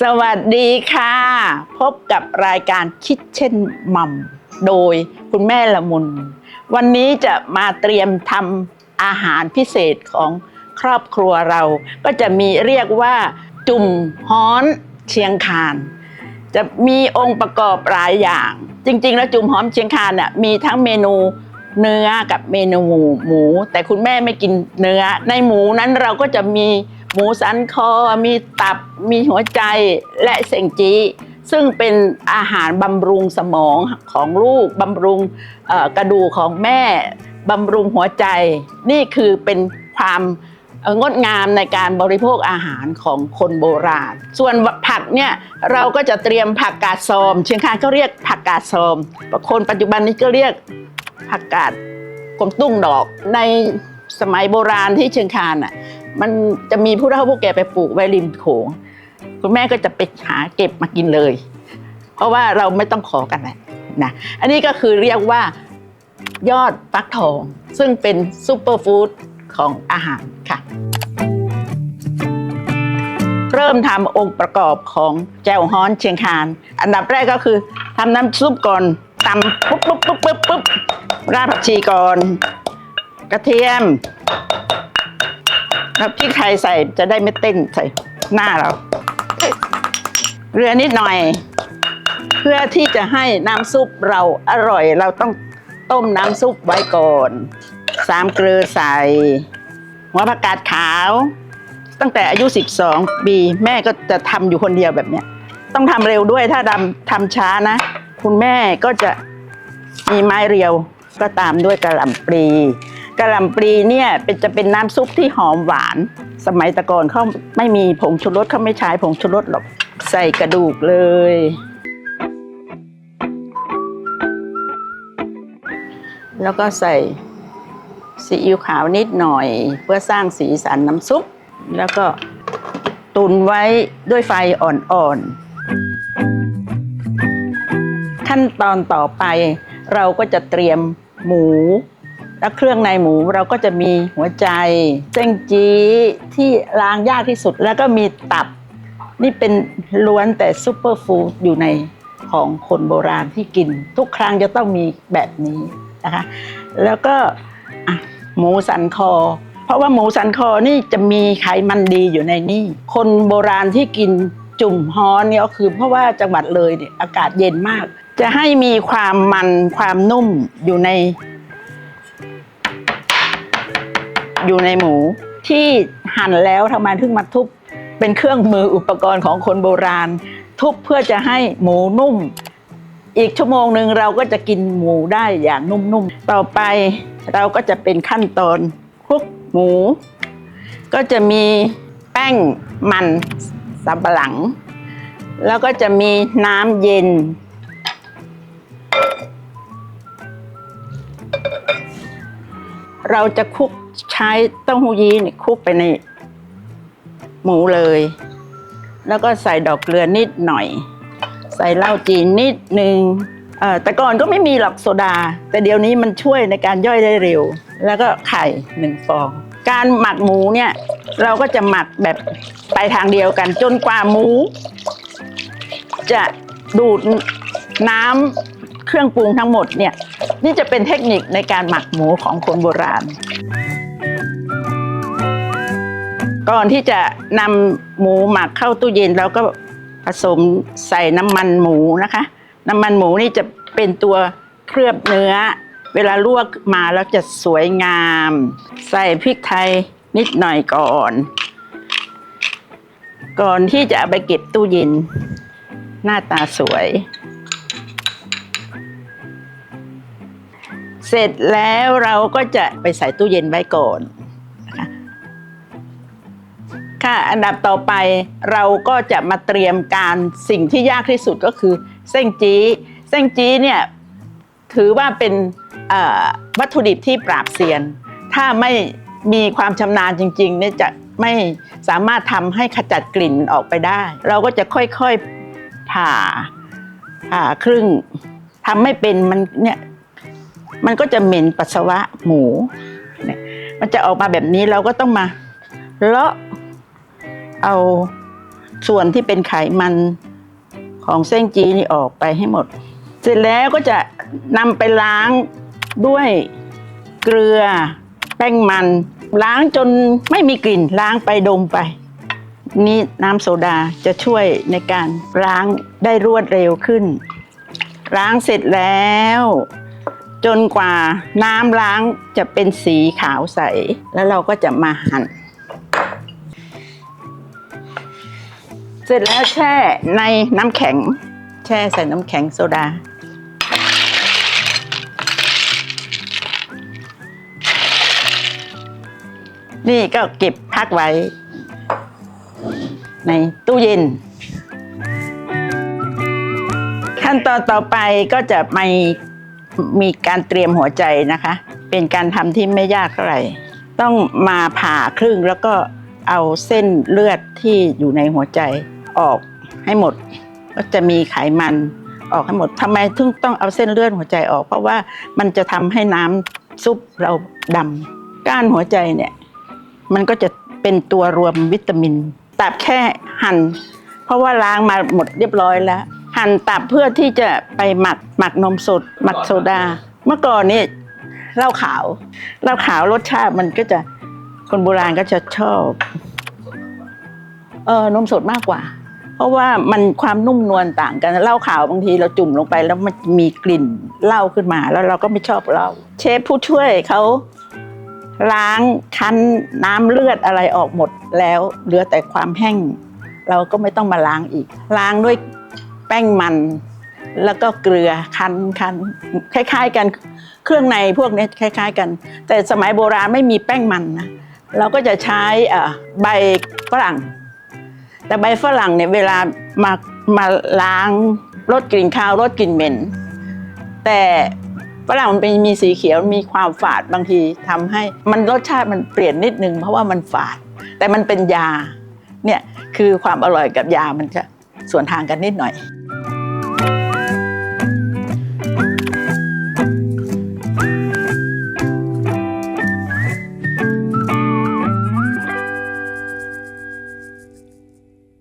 สวัสดีค่ะ พบกับรายการคิดเช่นมัมโดยคุณแม่ละมุน วันนี้จะมาเตรียมทำอาหารพิเศษของครอบครัวเรา ก็จะมีเรียกว่าจุ่มฮ้อนเชียงคานจะมีองค์ประกอบหลายอย่าง จริง ๆ แล้วจุ่มหอมเชียงคานน่ะมีทั้งเมนูเนื้อกับเมนูหมู แต่คุณแม่ไม่กินเนื้อ ในหมูนั้นเราก็จะมี หมูสันคอมีตับมีหัวใจและเสงจีซึ่งเป็นอาหารบำรุงสมองของลูกบำรุงกระดูกของแม่บำรุงหัวใจ นี่คือเป็นความงดงามในการบริโภคอาหารของคนโบราณ ส่วนผักเนี่ยเราก็จะเตรียมผักกาดซอม เชียงคานก็เรียกผักกาดซอม คนปัจจุบันนี้ก็เรียกผักกาดกวางตุ้งดอก ในสมัยโบราณที่เชียงคานอะ มันจะมีผู้เฒ่าผู้แก่ไปปลูกไว้ริมโขง คุณแม่ก็จะไปหาเก็บมากินเลย เพราะว่าเราไม่ต้องขอกันแหละนะอันนี้ก็คือเรียกว่ายอดฟักทอง ซึ่งเป็นซูเปอร์ฟู้ดของอาหารค่ะ เริ่มทำองค์ประกอบของแจ่วฮ้อนเชียงคาน อันดับแรกก็คือทำน้ำซุปก่อนตำปุ๊บปุ๊บปุ๊บปุ๊บปุ๊บรากผักชีก่อน กระเทียม แล้วพริกไทยใส่จะได้ไม่เต้นใส่หน้าเราเกลือนิดหน่อย เพื่อที่จะให้น้ำซุปเราอร่อยเราต้องต้มน้ำซุปไว้ก่อนสามเกลือใส่หัวผักกาดขาว ตั้งแต่อายุ 12 ปี แม่ก็จะทำอยู่คนเดียวแบบเนี้ย ต้องทำเร็วด้วยถ้าทำทำช้านะ คุณแม่ก็จะมีไม้เรียวก็ตามด้วยกระหล่ำปลี กะหล่ำปลีเนี่ยเป็นจะเป็นน้ำซุปที่หอมหวาน สมัยตะก่อนเขาไม่มีผงชูรสเขาไม่ใช้ผงชูรสหรอกใส่กระดูกเลย แล้วก็ใส่ซีอิ๊วขาวนิดหน่อย เพื่อสร้างสีสันน้ำซุป แล้วก็ตุนไว้ด้วยไฟอ่อนๆ ขั้นตอนต่อไปเราก็จะเตรียมหมู และเครื่องในหมูเราก็จะมีหัวใจ เส้นจีที่ล้างยากที่สุด แล้วก็มีตับ นี่เป็นล้วนแต่ซูเปอร์ฟู้ดอยู่ในของคนโบราณที่กิน ทุกครั้งจะต้องมีแบบนี้นะคะ แล้วก็หมูสันคอ เพราะว่าหมูสันคอนี่จะมีไขมันดีอยู่ในนี่ คนโบราณที่กินจุ่มฮ้อนเนี่ยก็คือเพราะว่าจังหวัดเลยเนี่ยอากาศเย็นมาก จะให้มีความมันความนุ่มอยู่ใน อยู่ในหมูที่หั่นแล้วทำไมถึงมาทุบเป็นเครื่องมืออุปกรณ์ของคนโบราณ ทุบเพื่อจะให้หมูนุ่ม อีกชั่วโมงหนึ่งเราก็จะกินหมูได้อย่างนุ่มๆ ต่อไปเราก็จะเป็นขั้นตอนคลุกหมู ก็จะมีแป้งมันสำปะหลัง แล้วก็จะมีน้ำเย็น เราจะคลุกใช้เต้าหู้ยี้นี่คลุกไปในหมูเลย แล้วก็ใส่ดอกเกลือนิดหน่อย ใส่เหล้าจีนนิดนึงเอ่อแต่ก่อนก็ไม่มีหรอกโซดา แต่เดี๋ยวนี้มันช่วยในการย่อยได้เร็ว แล้วก็ไข่หนึ่งฟอง การหมักหมูเนี่ย เราก็จะหมักแบบไปทางเดียวกัน จนกว่าหมู จะดูดน้ำเครื่องปรุงทั้งหมดเนี่ย นี่จะเป็นเทคนิคในการหมักหมูของคนโบราณ ก่อนที่จะนำหมูหมักเข้าตู้เย็นเราก็ผสมใส่น้ำมันหมูนะคะ น้ำมันหมูนี่จะเป็นตัวเคลือบเนื้อ เวลาลวกมาแล้วจะสวยงาม ใส่พริกไทยนิดหน่อยก่อน ก่อนที่จะเอาไปเก็บตู้เย็น หน้าตาสวย เสร็จแล้วเราก็จะไปใส่ตู้เย็นไว้ก่อนค่ะอันดับต่อไปเราก็จะมาเตรียมการสิ่งที่ยากที่สุดก็คือ เส้นจี้เส้นจี้เนี่ยถือว่าเป็นวัตถุดิบที่ปราบเซียน ถ้าไม่มีความชำนาญจริงๆเนี่ยจะไม่สามารถทำให้ขจัดกลิ่นมันออกไปได้ เราก็จะค่อยๆผ่าผ่าครึ่งทำไม่เป็นมันเนี่ย มันก็จะเหม็นปัสสาวะหมูเนี่ยมันจะออกมาแบบนี้เราก็ต้องมาเลาะเอาส่วนที่เป็นไขมันของเส้นจีนี่ออกไปให้หมด เสร็จแล้วก็จะนำไปล้างด้วยเกลือแป้งมัน ล้างจนไม่มีกลิ่นล้างไปดมไป นี่น้ำโซดาจะช่วยในการล้างได้รวดเร็วขึ้น ล้างเสร็จแล้ว จนกว่าน้ำล้างจะเป็นสีขาวใส แล้วเราก็จะมาหั่น เสร็จแล้วแช่ในน้ำแข็ง แช่ใส่น้ำแข็งโซดา นี่ก็เก็บพักไว้ ในตู้เย็นขั้นตอนต่อไปก็จะมี มีการเตรียมหัวใจนะคะ เป็นการทำที่ไม่ยากเท่าไหร่ ต้องมาผ่าครึ่งแล้วก็เอาเส้นเลือดที่อยู่ในหัวใจออกให้หมด ก็จะมีไขมันออกให้หมดทำไมถึงต้องเอาเส้นเลือดหัวใจออก เพราะว่ามันจะทำให้น้ำซุปเราดำก้านหัวใจเนี่ย มันก็จะเป็นตัวรวมวิตามินตับแค่หั่นเพราะว่าล้างมาหมดเรียบร้อยแล้ว หั่นตับเพื่อที่จะไปหมักหมักนมสดหมักโซดา เมื่อก่อนนี่เหล้าขาวเหล้าขาวรสชาติมันก็จะคนโบราณก็จะชอบเออนมสดมากกว่า เพราะว่ามันความนุ่มนวลต่างกันเหล้าขาวบางทีเราจุ่มลงไปแล้วมันมีกลิ่นเหล้าขึ้นมา แล้วเราก็ไม่ชอบเหล้าเชฟผู้ช่วยเขาล้างคั้นน้ำเลือดอะไรออกหมดแล้วเหลือแต่ความแห้ง เราก็ไม่ต้องมาล้างอีก ล้างด้วย แป้งมัน แล้วก็เกลือคั้นคั้นคล้ายๆกันเครื่องในพวกนี้คล้าย ๆ กัน แต่สมัยโบราณไม่มีแป้งมันนะเราก็จะใช้ใบฝรั่ง แต่ใบฝรั่งเนี่ยเวลามามาล้างลดกลิ่นคาวลดกลิ่นเหม็น แต่ฝรั่งมันเป็นมีสีเขียวมีความฝาดบางทีทำให้มันรสชาติมันเปลี่ยนนิดนึงเพราะว่ามันฝาด แต่มันเป็นยาเนี่ยคือความอร่อยกับยามันจะ ส่วนทางกันนิดหน่อย